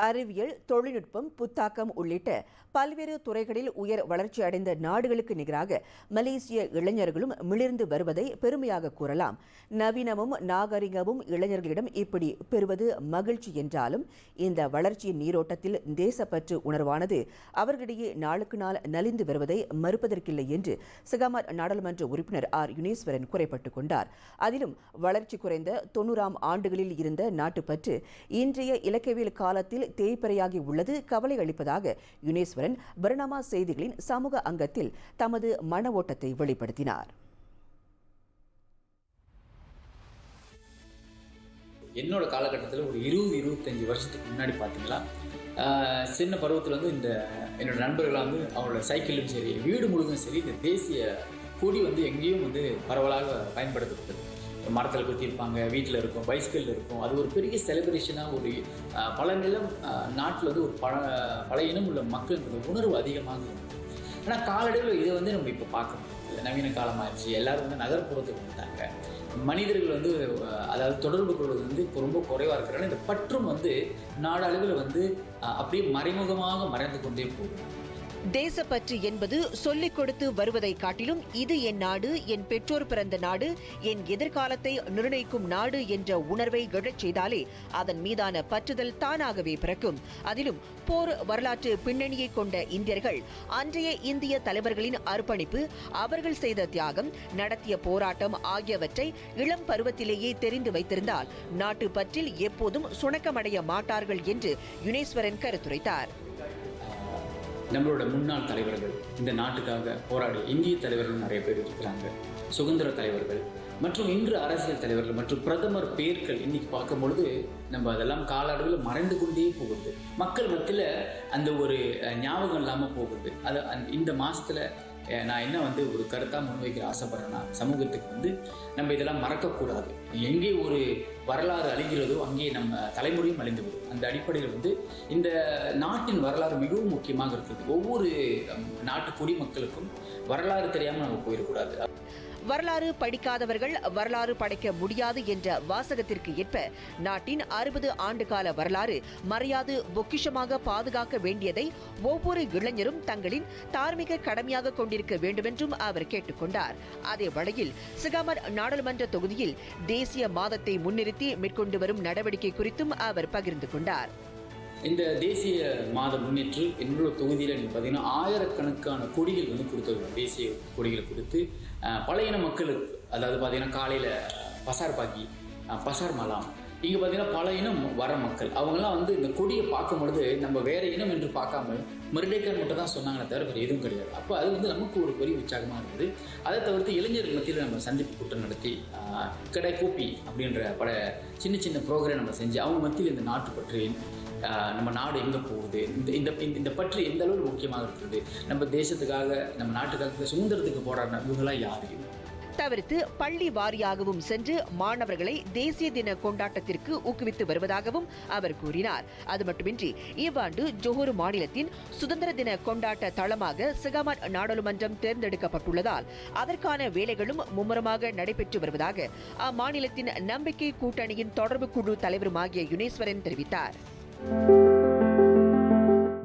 அறிவியல் தொழில்நுட்பம் புத்தாக்கம் உள்ளிட்ட பல்வேறு துறைகளில் உயர் வளர்ச்சி அடைந்த நாடுகளுக்கு நிகராக மலேசிய இளைஞர்களும் மிளிர்ந்து வருவதை பெருமையாக கூறலாம். நவீனமும் நாகரிகமும் இளைஞர்களிடம் இப்படி பெறுவது மகிழ்ச்சி என்றாலும் இந்த வளர்ச்சியின் நீரோட்டத்தில் தேசப்பற்று உணர்வானது அவர்களிடையே நாளுக்கு நாள் நலிந்து வருவதை மறுப்பதற்கில்லை என்று சிகாமர் நாடாளுமன்ற உறுப்பினர் ஆர். யுனேஸ்வரன் குறைப்பட்டுக் கொண்டார். அதிலும் வளர்ச்சி குறைந்த தொன்னூறாம் ஆண்டுகளில் இருந்த நாட்டுப்பற்று இன்றைய இலக்கவியல் காலத்தில் தேய்பிறையாகி உள்ளது. கவலை அளிப்பதாக யுனேஸ்வரன் பரிணாமா செய்திகளின் சமூக அங்கத்தில் தமது மன ஓட்டத்தை வெளிப்படுத்தினார். என்னோட காலகட்டத்தில் ஒரு இருபது இருபத்தஞ்சி வருஷத்துக்கு முன்னாடி பார்த்தீங்களா ஆஹ் சின்ன பருவத்தில் வந்து இந்த என்னோட நண்பர்களாக வந்து அவங்களோட சைக்கிளும் சரி வீடு முழுவதும் சரி இந்த தேசிய கொடி வந்து எங்கேயும் வந்து பரவலாக பயன்படுத்தப்பட்டது. மரத்தில் குத்திருப்பாங்க வீட்டில் இருக்கும் பைஸ்கிள் இருக்கும். அது ஒரு பெரிய செலிப்ரேஷனாக ஒரு பல நிலம் நாட்டில் வந்து ஒரு பல பல இனம் உள்ள மக்களுக்கு உணர்வு அதிகமாக இருந்தது. ஆனால் காலடைவில் இதை வந்து நம்ம இப்போ பார்க்க நவீன காலமாகிடுச்சு எல்லோரும் வந்து நகர்ப்புறத்துக்கு வந்துட்டாங்க. மனிதர்கள் வந்து அதாவது தொடர்பு கொள்வது வந்து இப்போ ரொம்ப குறைவாக இருக்கிறனால இந்த பற்றும் வந்து நாடளவில் வந்து அப்படியே மறைமுகமாக மறைந்து கொண்டே போகும் தேசப்பற்று என்பது சொல்லிக் கொடுத்து வருவதை காட்டிலும் இது என் நாடு என் பெற்றோர் பிறந்த நாடு என் எதிர்காலத்தை நிர்ணயிக்கும் நாடு என்ற உணர்வை எழச் செய்தாலே அதன் மீதான பற்றுதல் தானாகவே பிறக்கும். அதிலும் போர் வரலாற்று பின்னணியை கொண்ட இந்தியர்கள் அன்றைய இந்திய தலைவர்களின் அர்ப்பணிப்பு அவர்கள் செய்த தியாகம் நடத்திய போராட்டம் ஆகியவற்றை இளம் பருவத்திலேயே தெரிந்து வைத்திருந்தால் நாட்டு பற்றில் எப்போதும் சுணக்கமடைய மாட்டார்கள் என்று யுனேஸ்வரன் கருத்துரைத்தார். நம்மளோட முன்னாள் தலைவர்கள் இந்த நாட்டுக்காக போராடிய இந்திய தலைவர்கள் நிறைய பேர் இருக்கிறாங்க. சுதந்திர தலைவர்கள் மற்றும் இன்று அரசியல் தலைவர்கள் மற்றும் பிரதமர் பேர்கள் இன்னைக்கு பார்க்கும் பொழுது நம்ம அதெல்லாம் கால அளவில் மறைந்து கொண்டே போகுது. மக்கள் மத்தியில் அந்த ஒரு ஞாபகம் இல்லாமல் போகுது. அது இந்த மாசத்துல நான் என்ன வந்து ஒரு கருத்தாக முன்வைக்கிற ஆசைப்படுறேன்னா சமூகத்துக்கு வந்து நம்ம இதெல்லாம் மறக்கக்கூடாது. எங்கே ஒரு வரலாறு அழிகிறதோ அங்கே நம்ம தலைமுறையும் அழிந்து விடும். அந்த அடிப்படையில் வந்து இந்த நாட்டின் வரலாறு மிகவும் முக்கியமாக இருக்குது. ஒவ்வொரு நாட்டு குடிமக்களுக்கும் வரலாறு தெரியாமல் நம்ம போயிடக்கூடாது. வரலாறு படிக்காதவர்கள் வரலாறு படைக்க முடியாது என்ற வாசகத்திற்கு ஏற்ப நாட்டின் அறுபது ஆண்டுகால வரலாறு மறையாது பொக்கிஷமாக பாதுகாக்க வேண்டியதை ஒவ்வொரு இளைஞரும் தங்களின் தார்மீக கடமையாக கொண்டிருக்க வேண்டுமென்றும் அவர் கேட்டுக்கொண்டார். அதே வழியில் சிகாமர் நாடாளுமன்ற தொகுதியில் தேசிய மாதத்தை முன்னிறுத்தி மேற்கொண்டு வரும் நடவடிக்கை குறித்தும் அவர் பகிர்ந்து கொண்டார். இந்த தேசிய மாதம் முன்னேற்று என்னோட தொகுதியில் நீங்கள் பார்த்தீங்கன்னா ஆயிரக்கணக்கான கொடிகள் வந்து கொடுத்துருக்கோம் தேசிய கொடிகளை கொடுத்து பல இன மக்களுக்கு அதாவது பார்த்தீங்கன்னா காலையில் பசார் பாக்கி பசார் மலாம் இங்கே பார்த்தீங்கன்னா பல இனம் வர மக்கள் அவங்கெல்லாம் வந்து இந்த கொடியை பார்க்கும் பொழுது நம்ம வேற இனம் என்று பார்க்காம மருடேக்கர் மட்டும் தான் சொன்னாங்களே தவிர வேறு எதுவும் கிடையாது. அப்போ அது வந்து நமக்கு ஒரு பெரிய உற்சாகமாக இருக்குது அதை தவிர்த்து இளைஞர்கள் மத்தியில் நம்ம சந்திப்பு கூட்டம் நடத்தி கடை கோப்பி அப்படின்ற பல சின்ன சின்ன ப்ரோக்ராம் நம்ம செஞ்சு அவங்க மத்தியில் இந்த நாட்டு பற்றி நம்ம நாடு எங்கே போகுது? இந்த இந்த இந்த- பற்றி எந்த அளவு முக்கியமாக இருக்குது? நம்ம தேசத்துக்காக நம்ம நாட்டுக்காக சுதந்திரத்துக்கு போராடின இவங்களாம் யாரு? தவிர்த்து பள்ளி வாரியாகவும் சென்று மாணவர்களை தேசிய தின கொண்டாட்டத்திற்கு ஊக்குவித்து வருவதாகவும் அவர் கூறினார். அது மட்டுமின்றி இவ்வாண்டு ஜோஹர் மாநிலத்தின் சுதந்திர தின கொண்டாட்ட தளமாக சிகாமட் நாடாளுமன்றம் தேர்ந்தெடுக்கப்பட்டுள்ளதால் அதற்கான வேலைகளும் மும்முரமாக நடைபெற்று வருவதாக அம்மாநிலத்தின் நம்பிக்கை கூட்டணியின் தொடர்பு குழு தலைவருமாகிய யுனேஸ்வரன் தெரிவித்தார். Música